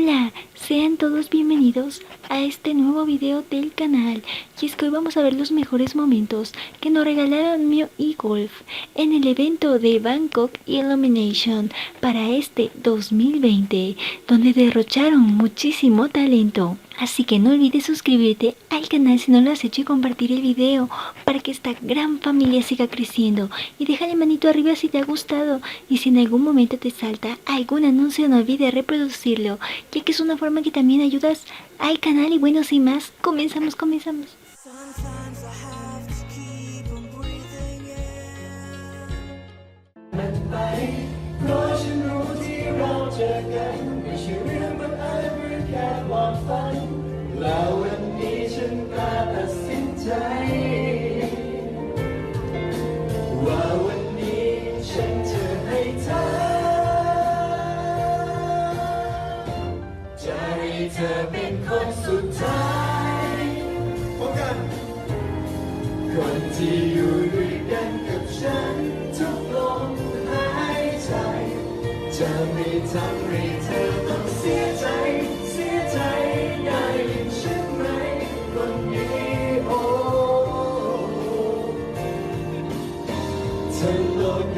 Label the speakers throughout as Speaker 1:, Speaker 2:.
Speaker 1: Hola, sean todos bienvenidos a este nuevo video del canal y es que hoy vamos a ver los mejores momentos que nos regalaron Mio y Golf en el evento de Bangkok Illumination para este 2020 donde derrocharon muchísimo talento. Así que no olvides suscribirte al canal si no lo has hecho y compartir el video para que esta gran familia siga creciendo. Y déjale manito arriba si te ha gustado. Y si en algún momento te salta algún anuncio no olvides reproducirlo, ya que es una forma que también ayudas al canal. Y bueno, sin más, comenzamos, comenzamos.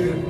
Speaker 2: ง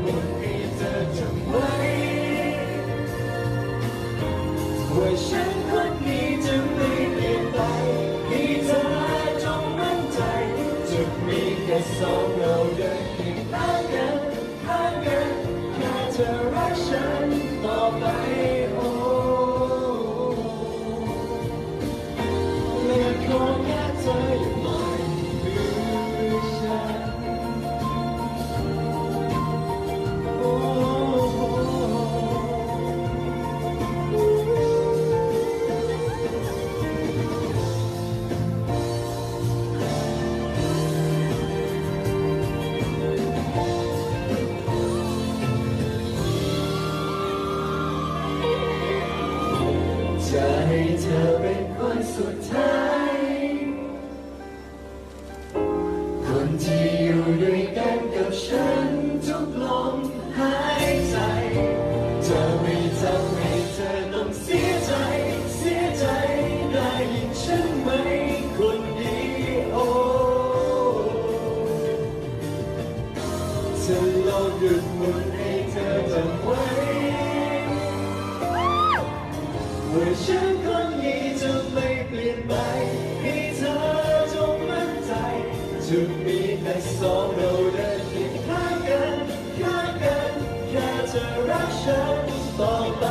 Speaker 2: นต่อไป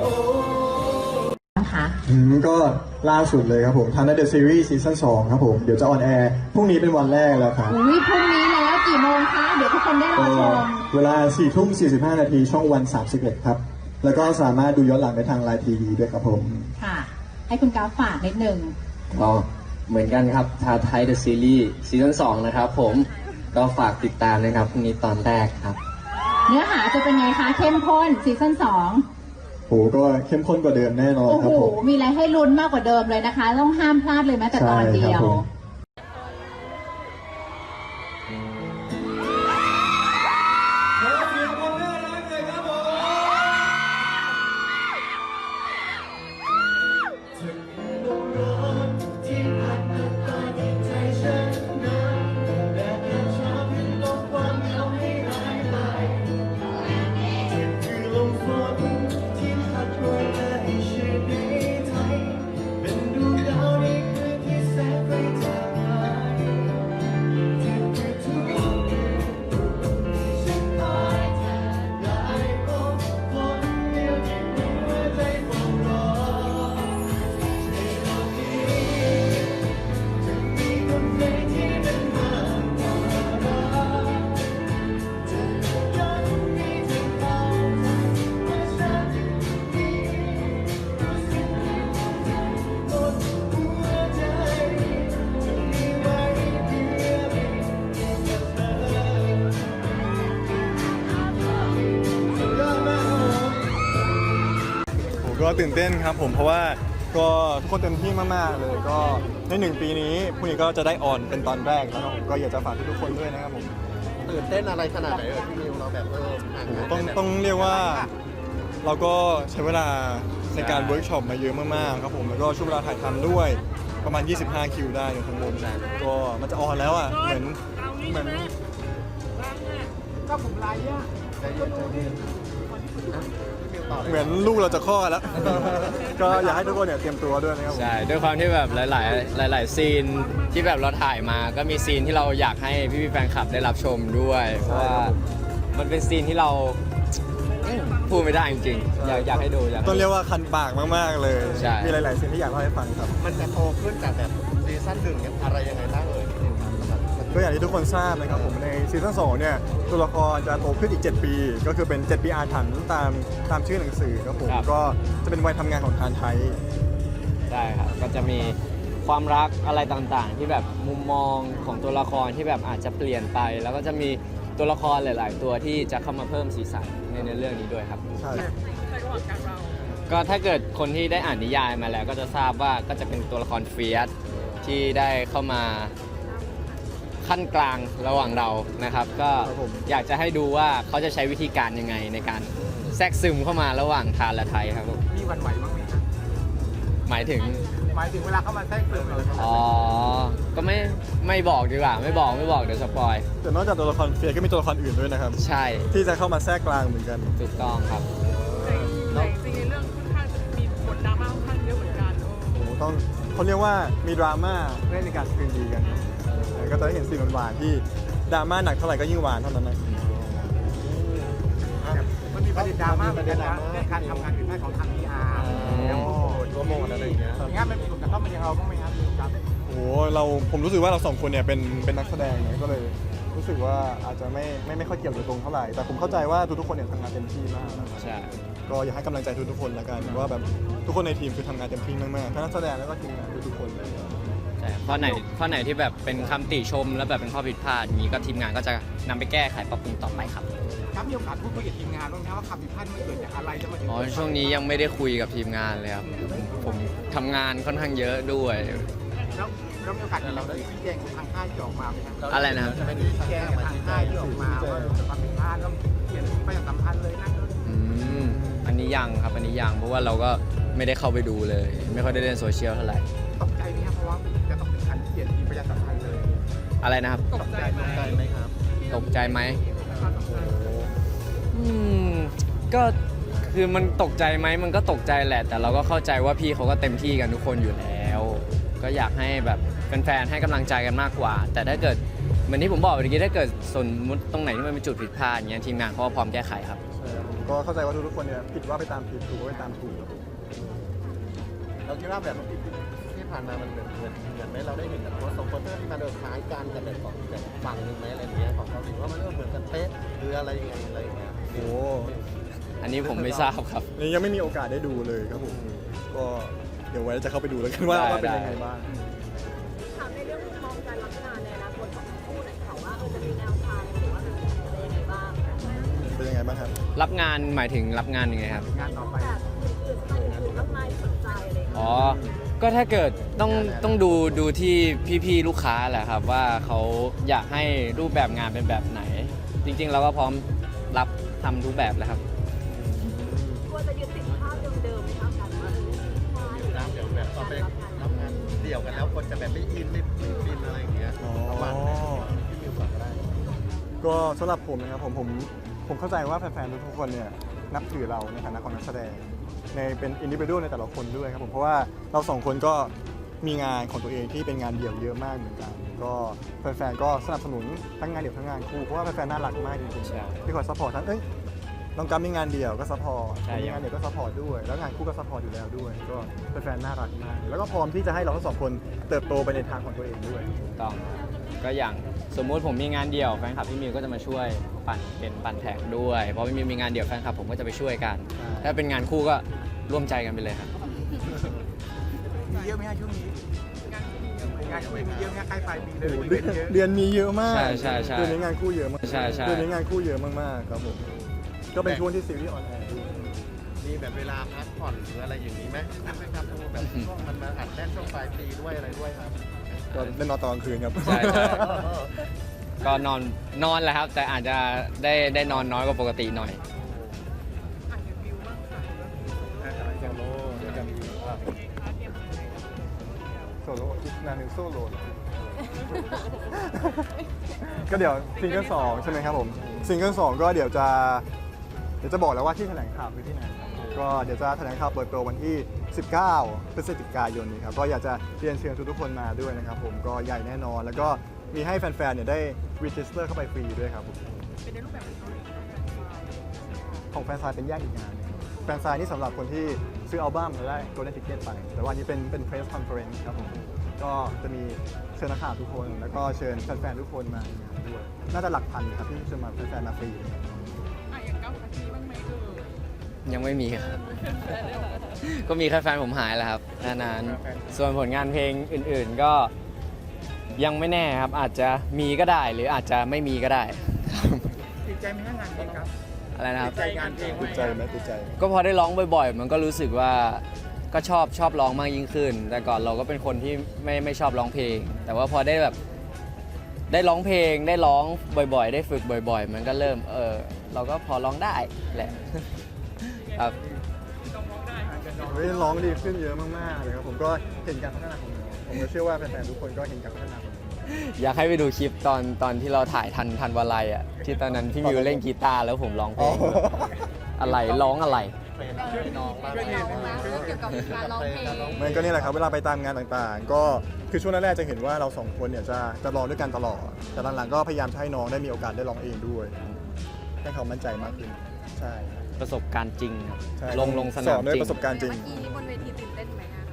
Speaker 2: โอ้นะคะอืมก็ล่า
Speaker 3: สุดเลยครับผมทันเดอร์ซีรีส์ซีซั่น2ครับผม เดี๋ยวจะออนแอร์พรุ่งนี้เป็นวันแรกแล้วครับ
Speaker 4: อุ้ยพรุ่งนี้แล้วกี่โมงคะ เดี๋ยวทุกคนได้รอ
Speaker 3: ก็
Speaker 4: ชม
Speaker 3: เวลา4ทุ่ม45 นาทีช่องวัน 31 ครับ แล้วก็สามารถดูย้อนหลังได้ทางไลน์ทีวีด้วยครับผม
Speaker 4: ค่ะ ให้คุณกราฟฝากนิดนึง
Speaker 5: ก็เหมือนกันครับทาไทยเดอะซีรีส์ซีซั่นสองนะครับผมก็ฝากติดตามนะครับพรุ่งนี้ตอนแรกครับ
Speaker 4: เนื้อหาจะเป็นไงคะ เข้มข้นซีซั่นสอง
Speaker 3: โหก็เข้มข้นกว่าเดิมแน่นอน
Speaker 4: โอ้
Speaker 3: ค
Speaker 4: โห
Speaker 3: รับผม
Speaker 4: มีอะไรให้ลุ้นมากกว่าเดิมเลยนะคะ ต้องห้ามพลาดเลยแม้แต่ตอนเดี
Speaker 3: ใช่
Speaker 4: ย
Speaker 3: ครับ
Speaker 4: ว
Speaker 3: ผม ตื่นเต้นครับผมเพราะว่าก็ทุกคนเต็มที่มากๆเลย ก็ในหนึ่งปีนี้พรุ่งนี้ก็จะได้ออนเป็นตอนแรกแล้วก็ผมก็อยากจะฝากทุกๆคนด้วยนะครับผม
Speaker 6: ตื่นเต้นอะไรขนาดไหนเออพี่นิวเราแบบเออห่าง
Speaker 3: โอ้โห
Speaker 6: หาย
Speaker 3: ต้อง
Speaker 6: ไปแบบ
Speaker 3: ต้องเรียกว่าเราก็ใช้เวลาในการเวิร์กช็อปมาเยอะมากๆครับผมแล้วก็ช่วงเวลาถ่ายทำด้วยประมาณ 25 คิวได้ในทั้งหมดก็มันจะออนแล้วอะเหมือนเหมือน
Speaker 6: ใจเย็นใจเย็นพี่มิว ต่อเลย
Speaker 3: เหมือนลูกเราจะคลอดแล้ว ก็อยากให้ทุกคนเนี่ยเตรียมตัวด้วยนะครับผม
Speaker 7: ใช่ด้วยความที่แบบหลาย ๆ หลาย ๆ ซีนที่แบบเราถ่ายมา ก็มีซีนที่เราอยากให้พี่ๆแฟนคลับได้รับชมด้วย เพราะว่ามันเป็นซีนที่เราอืมพูดไม่ได้จริงๆอยากอยากให้ดูอยากให้
Speaker 3: ต้องเรียกว่าคันปากมากๆเลย
Speaker 7: ใช่
Speaker 3: มีหลายๆสิ่งที่อยากเล่าให้ฟังครับ
Speaker 6: มันจะโตขึ้นจากแบบซีซั่นหนึ่งเนี่ยอะไรยังไงบ้างเอ่ย
Speaker 3: ก็อย่างที่ทุกคนทราบนะครับผมในซีซั่น2เนี่ยตัวละครจะโตขึ้นอีก 7 ปี ก็คือเป็น 7 ปีอาถรรพ์ตามตามชื่อหนังสือครับผม
Speaker 7: ครับ
Speaker 3: ก็จะเป็นวัยทำงานของทานไทย
Speaker 7: ได้ครับก็จะมีความรักอะไรต่างๆ ที่แบบมุมมองของตัวละครที่แบบอาจจะเปลี่ยนไป แล้วก็จะมีตัวละครหลาย ๆ ตัวที่จะเข้ามาเพิ่มสีสันในในเรื่องนี้ด้วยครับ
Speaker 3: ใช่
Speaker 7: ก็ถ้าเกิดคนที่ได้อ่านนิยายมาแล้วก็จะทราบว่าก็จะเป็นตัวละครเฟียสที่ได้เข้ามา ขั้นกลางระหว่างเรานะครับ ก็
Speaker 3: ครับผม
Speaker 7: อยากจะให้ดูว่าเขาจะใช้วิธีการยังไงในการแทรกซึมเข้ามาระหว่างทานและไทยครับผม
Speaker 8: มีหวันไหวบ้างไหมครับ
Speaker 7: หมายถึง
Speaker 8: หมายถึงเวลาเข้ามาแทรกซึมเรา
Speaker 7: อ๋อ ก็ไม่ไม่บอกดีกว่า ไม่บอกไม่บอกเดี๋ยวสปอย
Speaker 3: แต่นอกจากตัวละครเฟียร์ก็มีตัวละครอื่นด้วยนะครับ
Speaker 7: ใช่
Speaker 3: ที่จะเข้ามาแทรกกลางเหมือนกัน
Speaker 7: ถูกต้องครับ
Speaker 9: แต่จริงๆในเรื่องค่อนข้างจะมีบทดราม่าค่อนข้างเยอะเหมือนกันโอ้
Speaker 3: โอ้โหต้องเขาเรียกว่ามีดราม่าเพื่อในการคืนดีกันเออ ก็จะได้เห็นสิ่งหวานๆที่ดราม่าหนักเท่าไหร่ก็ยิ่งหวานเท่านั้นนะ
Speaker 8: มันมีประเด็นดราม่าเหมือนกันนะเรื่องการทำงานผิดพลาดของทางพีอาร์
Speaker 7: ม
Speaker 6: ตัวโมงอะไรอย่างเงี้ย
Speaker 8: อย่างเงี้ยมันมีผลกระทบมายังเราบ้างไหมครับครับ
Speaker 3: โอ้โหเราผมรู้สึกว่าเราสองคนเนี่ยเป็นเป็นนักแสดงเนี่ยก็เลยรู้สึกว่าอาจจะไม่ไม่ไม่ค่อยเกี่ยวโดยตรงเท่าไหร่ แต่ผมเข้าใจว่าทุกๆคนเนี่ยทำงานเต็มที่มากนะครับ
Speaker 7: ใช่
Speaker 3: ก็อยากให้กำลังใจทุกๆคนละกันว่าแบบทุกคนในทีมคือทำงานเต็มที่มากๆทั้งนักแสดงแล้วก็ทีมงานทุกๆคนเลย
Speaker 7: ใช่ข้อไหนข้อไหนที่แบบเป็นคำติชม แล้วแบบเป็นข้อผิดพลาดอย่างนี้ก็ทีมงานก็จะนำไปแก้ไขปรับปรุงต่อไปครับ
Speaker 8: ครับมีโอกาสพูดคุยกับทีมงานบ้างไหมว่าความผิดพลาดมันเกิดจากอะไรจะมาถึง
Speaker 7: อ๋อช่วงนี้ยังไม่ได้คุยกับทีมงานเลยครับ ผมทำงานค่อนข้างเยอะด้วย
Speaker 8: แล้วแล้วมีโอกาสเราได้ชี้แจงกับทางค่ายที่ออกมาไหมครับ
Speaker 7: อะไรนะครับ
Speaker 6: จะเป็น
Speaker 8: ชี้
Speaker 6: แจ้
Speaker 8: แจ
Speaker 6: ง
Speaker 8: งกับ
Speaker 6: มา
Speaker 8: ทาง
Speaker 6: ชี้แจ
Speaker 8: ค่าย
Speaker 6: ง
Speaker 8: ที่ออกมาว่าความผิดพลาดต้องเขียนไปอย่างสัมพันธ์เลยนะ
Speaker 7: อืมอันนี้ยังครับอันนี้ยังเพราะว่าเราก็ไม่ได้เข้าไปดูเลย ไม่ค่อยได้เล่นโซเชียลเท่าไหร่
Speaker 8: ตกใจไหมครับเพราะว่าจะต้องถึงขั้นเขียนทีประชาสัมพันธ์เลย
Speaker 7: อะไรนะครับ
Speaker 9: ตกใจไหม
Speaker 6: ใจไหมครับ
Speaker 7: ตกใจไหม อืมก็คือมันตกใจไหมมันก็ตกใจแหละ แต่เราก็เข้าใจว่าพี่เขาก็เต็มที่กันทุกคนอยู่แล้ว ก็อยากให้แบบแฟนๆให้กำลังใจกันมากกว่า แต่ถ้าเกิดเหมือนที่ผมบอกเมื่อกี้ถ้าเกิดสมมติตรงไหนที่มันเป็นจุดผิดพลาดอย่างเงี้ยทีมงานเขาก็พร้อมแก้ไขครับ
Speaker 3: ก็เข้าใจว่าทุกๆคนเนี่ยผิดว่าไปตามผิดถูกว่าไปตามถูกครับผม
Speaker 6: เราคิดว่าแบบ ที่ผ่านมามันเหมือนเหมือนเหมือนไหมเราได้เห็นแบบว่าสองโปสเตอร์ที่มันเดินคล้ายกันกับแบบของแบบฝั่งหนึ่งไหมอะไรอย่างเงี้ยของเขาหรือว่ามันก็เหมือนกันเป๊ะหรืออะไรยังไงอะไรอย่างเงี้ย
Speaker 3: โอ้
Speaker 7: อันนี้ผมไม่ทราบครับ
Speaker 3: นี่ยังไม่มีโอกาสได้ดูเลยครับผม ก็เดี๋ยวไว้จะเข้าไปดูแล้วกันว่า
Speaker 7: ได้
Speaker 3: ว่าเป็น
Speaker 7: ได้
Speaker 3: ยังไงบ้าง
Speaker 9: ถามในเรื่องมุมมองการรับงานในอนาคตของทั้งคู่หน่อยค่ะว่าเออจะมีแนวทางหรือว่าจะเป็นยังไงบ้าง
Speaker 3: เป็นยังไงบ้างครับ
Speaker 7: รับงานหมายถึงรับงานยังไงครับ
Speaker 8: งานต่อไป
Speaker 9: แบบอื่นๆสมัยอื่นๆมากมายที่สนใจอะไรอย่างเงี้ย
Speaker 7: อ๋อ ก็ถ้าเกิดต้องต้องดูดูที่พี่ๆลูกค้าแหละครับ ว่าเขาอยากให้รูปแบบงานเป็นแบบไหน จริงๆ เราก็พร้อมรับทำทุกแบบแล้วครับ
Speaker 9: กลัวจะยึดติดภาพเดิมๆไหมคะการว่าเออใช่
Speaker 6: นะเดี๋ยวแบบตอนไปรับงานเดี่ยวกันแล้วคนจะแบบไม่อินไม่ไม่ฟินอะไรอย่างเงี้ย
Speaker 3: อ๋อ
Speaker 6: ประมาณนั้นพี่มิวก่อนก็ได้
Speaker 3: ก็สำหรับผมนะครับผมผมผมเข้าใจว่าแฟนๆทุกๆคนเนี่ยนับถือเราในฐานะของนักแสดง ในเป็นอินดิวิ u a l ในแต่ละคนด้วยครับผมเพราะว่าเราสองคนก็มีงานของตัวเองที่เป็นงานเดี่ยวเยอะมากเหมือนกัน ก็แฟนๆก็สนับสนุนทั้งงานเดี่ยวทั้งงานคู่เพราะว่าแฟนๆน่ารักมากจริง
Speaker 7: ใช่
Speaker 3: ๆที่คอยซัพพอร์ตทั้งเอ้ย น้องกัมมีงานเดี่ยวก็ซัพพอร์ต
Speaker 7: ใช่
Speaker 3: มีงานเดี่ยวก็ซัพพอร์ตด้วย แล้วงานคู่ก็ซัพพอร์ตอยู่แล้วด้วย ก็แฟนๆน่ารักมาก แล้วก็พร้อมที่จะให้เราทั้งสองคนเติบโตไปในทางของตัวเองด้วย
Speaker 7: ถูกต้องก็อย่างสมมุติผมมีงานเดี่ยวแฟนคลับพี่มิวก็จะมาช่วยปั่นเป็นปั่นแท็กด้วยเพราะพี่มิวมีงานเดี่ยวแฟนคลับผมก็จะไปช่วยกัน
Speaker 3: ใช่
Speaker 7: ถ้าเป็นงานคู่ก็ร่วมใจกันไปเลยครับ
Speaker 8: มีเยอะไหมฮะช่วงนี้ งานคุยมีเยอะไหมฮะใกล้ปลายปีเล
Speaker 3: โอ้
Speaker 8: ย
Speaker 3: โห
Speaker 8: มี
Speaker 3: เดือน
Speaker 8: เยอะ
Speaker 3: เดือนนี้เยอะมาก
Speaker 7: ใช่ใช่ใช่
Speaker 3: เดือนนี้งานคู่เยอะมาก
Speaker 7: ใช่ใช่
Speaker 3: เดือนนี้งานคู่เยอะมากๆครับผม ก็เป็นช่วงที่ซีรีส์ออนแอร์ด้วย
Speaker 6: มีแบบเวลาพักผ่อนหรืออะไรอย่างนี้ไหมไหมครับดูแบบช่วงมันมาอัดแน่นช่วงปลายปีด้วยอะไรด้วยครับ
Speaker 3: ก็เล่นนอนตอนกลางคืนครับ
Speaker 7: ใช่ใช่ ก็นอนนอนแหละครับ แต่อาจจะได้ได้นอนน้อยกว่าปกติหน่อย
Speaker 9: อ่านรีวิวบ้างค่ะ
Speaker 6: อะไรกันโล
Speaker 3: โซโล่นานหนึ่งโซโล่ก็เดี๋ยวซิงเกิลสองใช่ไหมครับผมซิงเกิลสองก็เดี๋ยวจะ เดี๋ยวจะบอกแล้วว่าที่แถลงข่าวคือที่ไหนครับก็เดี๋ยวจะแถลงข่าวเปิดตัววันที่ 19 พฤศจิกายนนี้ครับก็อยากจะเรียนเชิญทุกๆคนมาด้วยนะครับผมก็ใหญ่แน่นอน แล้วก็มีให้แฟนๆเนี่ยได้รีจิสเตอร์เข้าไปฟรีด้วยครับผม
Speaker 9: เป็นในรูปแบบของ
Speaker 3: ของแฟนซายเป็นแยกอีกงานหนึงแฟนซายนี่สำหรับคนที่ซื้ออัลบั้มแล้วได้ตัวเล่นติเกตไป แต่ว่าอันนี้เป็นเป็นเพรสคอนเฟอเรนซ์ครับผมก็จะมีเชิญนักข่าวทุกคน แล้วก็เชิญแฟนๆทุกคนมาในงานด้วยน่าจะหลักพันครับที่เชิญมาแฟนๆมาฟรี
Speaker 9: ยังไม่
Speaker 7: มีครับ ก็มีแค่แฟนผมหายแหละครับแค่นั้นส่วนผลงานเพลงอื่นๆก็ยังไม่แน่ครับ อาจจะมีก็ได้หรืออาจจะไม่มีก็ได้
Speaker 8: ติดใจไหมฮะงานเพลงครับ
Speaker 7: อะไรนะครับ
Speaker 8: ติดใจงานเพลงไหม
Speaker 3: ติดใจไหมติดใจ
Speaker 7: ก็พอได้ร้องบ่อยๆ มันก็รู้สึกว่าก็ชอบชอบร้องมากยิ่งขึ้น แต่ก่อนเราก็เป็นคนที่ไม่ไม่ชอบร้องเพลง แต่ว่าพอได้แบบได้ร้องเพลงได้ร้องบ่อยๆ ได้ฝึกบ่อย ๆ มันก็เริ่มเออเราก็พอร้องได้แหละ ครับ
Speaker 3: เฮ้ยร้องดีขึ้นเยอะมากๆเลยครับผมก็เห็นการพัฒนาของน้องผมก็เชื่อว่าแฟนๆทุกคนก็เห็นการพัฒนาของน้อง
Speaker 7: อยากให้ไปดูคลิปตอนตอนที่เราถ่ายทันทันวาลัยอะที่ตอนนั้นพี่มิวเล่นกีตาร์แล้วผมร้องเพลงอะไรร้องอะไร
Speaker 6: เป็นน้องบ้าง
Speaker 9: ช่วยน้องนะเกี่ยวกับการร้องเพลง
Speaker 3: มันก็นี่แหละครับเวลาไปตามงานต่างๆ ก็คือช่วงแรกๆจะเห็นว่าเราสองคนเนี่ยจะจะร้องด้วยกันตลอด แต่หลังๆก็พยายามจะให้น้องได้มีโอกาสได้ร้องเองด้วยให้เขามั่นใจมากขึ้น ใช่
Speaker 7: ประสบการณ์จริงครับ
Speaker 3: ใช่
Speaker 7: ลงลงส
Speaker 3: ส
Speaker 7: นา
Speaker 3: อ
Speaker 7: ม
Speaker 3: นด้วย
Speaker 7: จริง
Speaker 3: ประสบการณ์จริง
Speaker 9: เมื่อกี้บนเวทีตื่นเต้นไหมอะค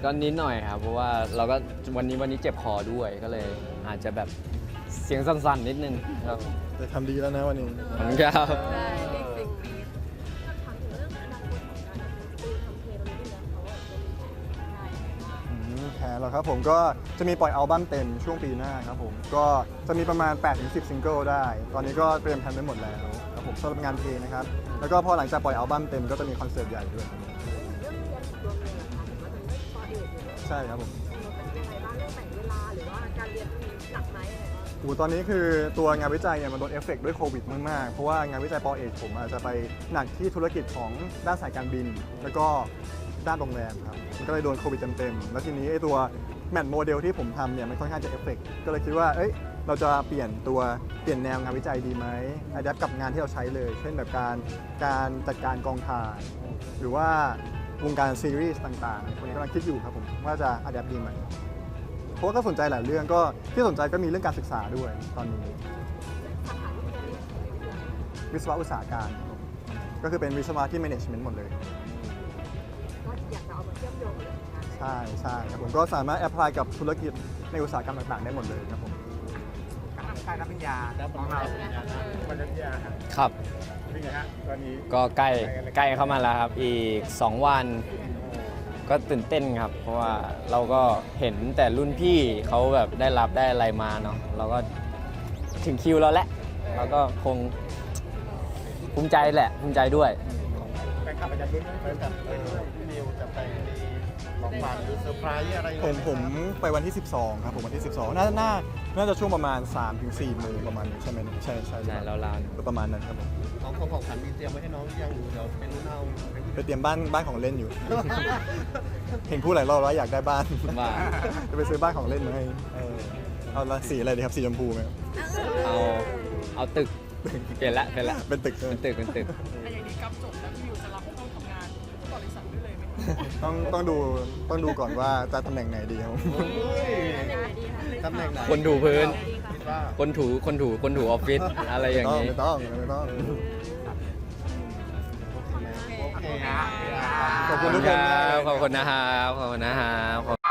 Speaker 9: ะ
Speaker 7: ก็นิดหน่อยครับ เพราะว่าเราก็วันนี้วันนี้เจ็บคอด้วยก็เลยอาจจะแบบเสียงสั่นๆนิดนึงครับ
Speaker 3: แต่ทำดีแล้วนะวันนี้
Speaker 7: ขอบคุณครับ
Speaker 9: ใช่เด็กสิ่งนี้ถ้าถามถึงเรื่องอนาคตของการดูทำเพลงตรงนี้แล้วเขาอะจะมีแผนยังไงบ้าง
Speaker 3: อืมแผนเหรอครับผมก็จะมีปล่อยอัลบั้มเต็มช่วงปีหน้าครับผม ก็จะมีประมาณ 8-10 ซิงเกิลได้ ตอนนี้ก็เตรียมแผนไว้หมดแล้ว ครับผมสำหรับงานเพลงนะครับ แล้วก็พอหลังจากปล่อยอัลบั้มเต็มก็จะมีคอนเสิร์ตใหญ่ด้วยครับ
Speaker 9: เรื่องเรียนตัวเองอะค่ะถือว่าเป็นปอเอกอยู่แล้ว
Speaker 3: ใช่ครับผม
Speaker 9: เป็นยังไงบ้างเรื่องแบ่งเวลาหรือว่าการเรียนมีหนักไหมอะไรบ้าง
Speaker 3: โอ้ตอนนี้คือตัวงานวิจัยเนี่ยมันโดนเอฟเฟกต์ด้วยโควิดมากๆ เพราะว่างานวิจัยปอเอกผมอาจจะไปหนักที่ธุรกิจของด้านสายการบิน แล้วก็ด้านโรงแรมครับ มันก็เลยโดนโควิดเต็มๆ แล้วทีนี้ไอ้ตัวแมทโมเดลที่ผมทำเนี่ยมันค่อนข้างจะเอฟเฟกต์ก็เลยคิดว่า เอ้ย เราจะเปลี่ยนตัวเปลี่ยนแนวงานวิจัยดีไหมอัดแอปกับงานที่เราใช้เลย เช่นแบบการการจัดการกองถ่าย หรือว่าวงการซีรีส์ต่างๆคนนี้กำลังคิดอยู่ครับผมว่าจะอัดแอปดีไหมเพราะว่าก็สนใจหลายเรื่องก็ที่สนใจก็มีเรื่องการศึกษาด้วยตอนนี้
Speaker 9: สาขาที่เรียนนี่ของเรียน
Speaker 3: วิศวะอุตสาหการครับผมก็คือเป็นวิศวะที่ management หมดเลย
Speaker 9: ก็อยากจะเอามาเชื่อมโยงเลยนะคะ
Speaker 3: ใช่ใช่ครับผมก็สามารถแอพพลายกับธุรกิจในอุตสาหกรรมต่างๆ ได้หมดเลยครับผม
Speaker 8: การรับปริญญาของเราปริญญาครับ
Speaker 7: ครับ
Speaker 8: เป็นไงฮะตอนนี้
Speaker 7: ก็ใกล้ใกล้เข้ามาแล้วครับ อีก 2 วัน ก็ตื่นเต้นครับ เพราะว่าเราก็เห็นแต่รุ่นพี่เขาแบบได้รับได้อะไรมาเนาะเราก็ถึงคิวเราแล้วเราก็คงภูมิใจแหละภูมิใจด้วย
Speaker 8: แฟนคลับอาจารย์รุ่น
Speaker 6: แฟนคลับเออพี่นิวจะไปมีของฝากหรือเซอร์ไพรส์อะไรยัง
Speaker 3: ผ
Speaker 6: ไง
Speaker 3: ม
Speaker 6: ไห
Speaker 3: ผมไปวันที่ 12 ครับผมวันที่ 12 น่าน่า น่าจะช่วงประมาณ 3-4โมงประมาณนี้ใช่ไหมใช่ใช่
Speaker 7: ใช่เราๆ
Speaker 3: ประมาณนั้นครับผม
Speaker 6: ของของของขวัญมีเตรียมไว้ให้น้องหรือยังเดี๋ยวเป็นรุ่นเอา
Speaker 3: ไปเตรียมบ้านบ้านของเล่นอยู่ เห็นพูดหลายรอบแล้วอยากได้บ้าน
Speaker 7: บ้าน
Speaker 3: จะไปซื้อบ้านของเล่นมาให้เออเอาละสีอะไรดีครับสีชมพูไหมครับ
Speaker 7: เอาเอาตึกเปลี่ยนละเปลี่ยนละ
Speaker 3: เป็นตึกใช่ไหม
Speaker 7: เป็นตึกเป็นตึก
Speaker 9: แต่อย่างนี้กับจบแล้วพี่มิวจะรับเข้าทำงานบริษัทด้วยเลยไหม
Speaker 3: ต้องต้องดูต้องดูก่อนว่าจะตำแหน่งไหนดีครับ
Speaker 6: ตำแหน่งไหน
Speaker 7: คนถูพื้น
Speaker 6: คิดว่า
Speaker 7: คนถูคนถูคนถูออฟฟิศอะไรอย่าง
Speaker 3: นี้
Speaker 7: นี้
Speaker 3: ไม่ต้องไม่ต้อง
Speaker 6: โอเคนะ
Speaker 3: ขอบคุณทุกคน
Speaker 7: ค
Speaker 3: มาก
Speaker 7: รับ
Speaker 3: เลย
Speaker 7: ขอบคุณนะครับ ขอบคุณนะครับ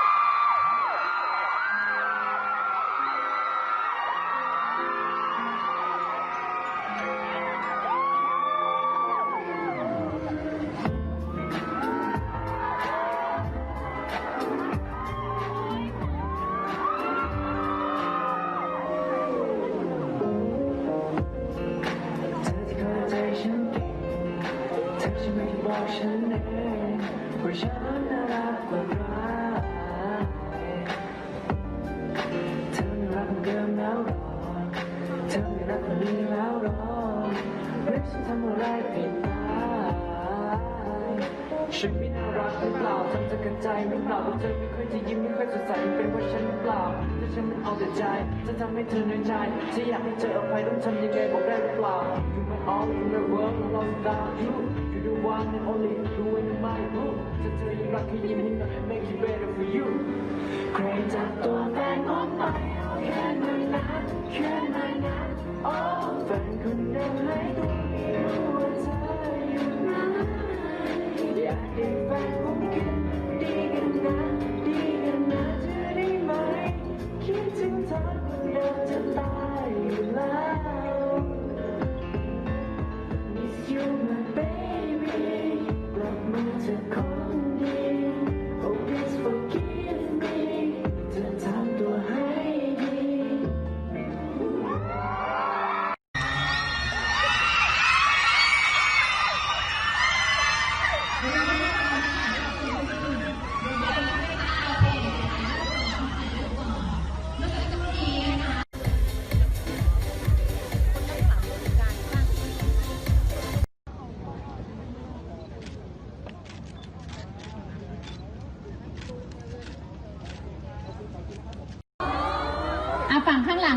Speaker 7: ทำอะไรไม่ได้
Speaker 2: ฉันไม่น่ารักหรือเปล่าทำจะกันใจหรือเปล่าเธอไม่ค่อยจะยิ้มไม่ค่อยสดใสเป็นเพราะฉันหรือเปล่าถ้าฉันมันเอาแต่ใจจะทำให้เธอน้อยใจจะอยากให้เธออภัยต้องทำยังไงบอกได้หรือเปล่า You my all in the world I'm lost without you one and only the one in my room ถ้าเธอยังรักให้ยิ้มให้หน่อย make it better for you ใครจับตัวแฟนออกไปแค่หน่อยนะแค่หน่อยนะโอ้แฟนคนเดิมให้ตัวไม่รู้ว่าเธออยู่ไหนอยากให้แฟนผมคิด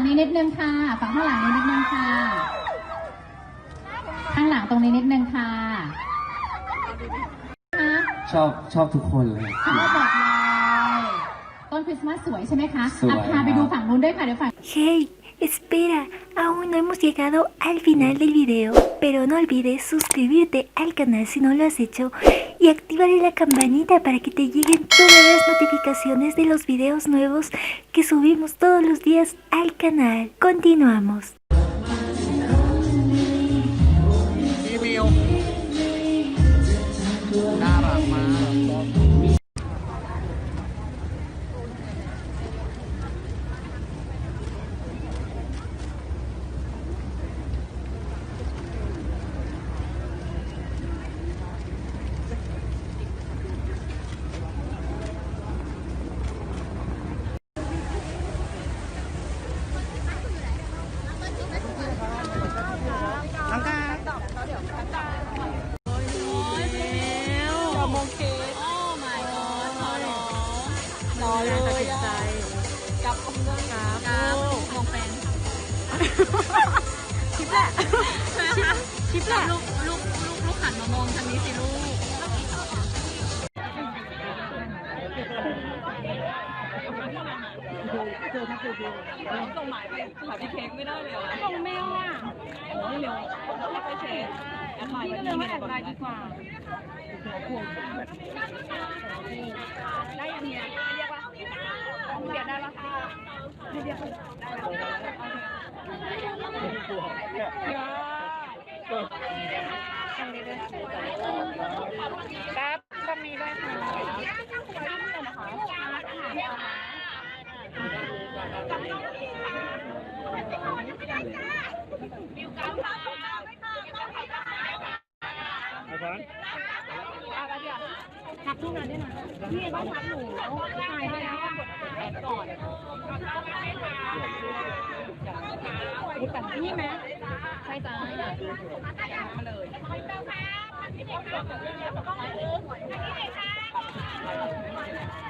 Speaker 2: นี้นิดนึงค่ะ
Speaker 4: ฝั่งข้างหลังนี้นิดนึงค่ะ ข้างหลังตรงนี้นิดนึงค่ะคะ
Speaker 5: ชอบชอบทุกคนเลย
Speaker 4: ชอบหมดเลยต้นคริสต์มาสสวยใช่ไหมคะ
Speaker 5: สวย
Speaker 4: อะพาไปดูฝั่งนู้นด้วยค่ะเดี๋ยวฝั่ง
Speaker 1: Hey, espera, aún no hemos llegado al final del video, pero no olvides suscribirte al canal si no lo has hecho y activar la campanita para que te lleguen todas las notificaciones de los videos nuevos que subimos todos los días al canal. Continuamos.
Speaker 9: ไม่ได้เลยเหรอส่งเมลอะโอ้ยเร็วไม่ไปเช็คแอดไลน์เลยว่าแอดไลน์ดีกว่าได้ยังเนี่ยเรียกว่าเรียกได้ละค่ะเรียกครับก็มีด้วยค่ะ ทักที่งานได้ไหมพี่ต้องทักหนูถ่ายได้แล้วกดแอดก่อนนี่ไหมใช่จ้ามาเลย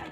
Speaker 9: ก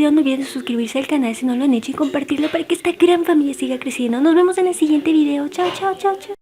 Speaker 1: No olviden suscribirse al canal si no lo han hecho y compartirlo para que esta gran familia siga creciendo. Nos vemos en el siguiente video. Chao, chao, chao, chao.